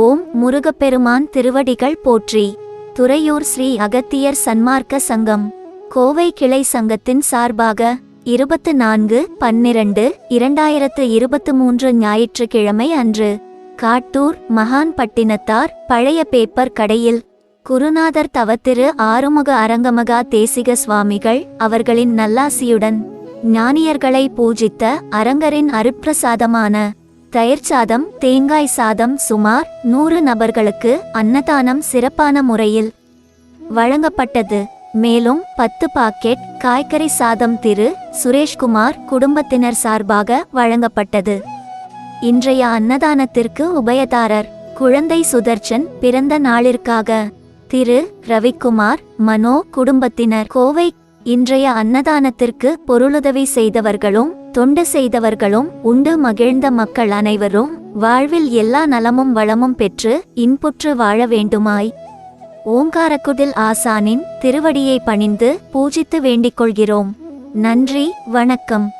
ஓம் முருகப்பெருமான் திருவடிகள் போற்றி. துறையூர் ஸ்ரீ அகத்தியர் சன்மார்க்க சங்கம். கோவை கிளை சங்கத்தின் சார்பாக இருபத்து நான்கு பன்னிரண்டு இரண்டாயிரத்து இருபத்து மூன்று ஞாயிற்றுக்கிழமை அன்று காட்டூர் மகான் பட்டினத்தார் பழைய பேப்பர் கடையில் குருநாதர் தவத்திரு ஆறுமுக அரங்கமகா தேசிக சுவாமிகள் அவர்களின் நல்லாசியுடன் ஞானியர்களை பூஜித்த அரங்கரின் அருப்பிரசாதமான தயிர் சாதம் தேங்காய் சாதம் சுமார் நூறு நபர்களுக்கு அன்னதானம் சிறப்பான முறையில் வழங்கப்பட்டது. மேலும் பத்து பாக்கெட் காய்கறி சாதம் திரு சுரேஷ்குமார் குடும்பத்தினர் சார்பாக வழங்கப்பட்டது. இன்றைய அன்னதானத்திற்கு உபயதாரர் குழந்தை சுதர்ஷன் பிறந்த நாளிற்காக திரு ரவிக்குமார் மனோ குடும்பத்தினர் கோவை இன்றைய அன்னதானத்திற்கு பொருளுதவி செய்தவர்களும் தொண்டு செய்தவர்களும் உண்டு மகிழ்ந்த மக்கள் அனைவரும் வாழ்வில் எல்லா நலமும் வளமும் பெற்று இன்புற்று வாழ வேண்டுமாய். ஓங்காரக்குடில் ஆசானின் திருவடியை பணிந்து பூஜித்து வேண்டிக் கொள்கிறோம். நன்றி வணக்கம்.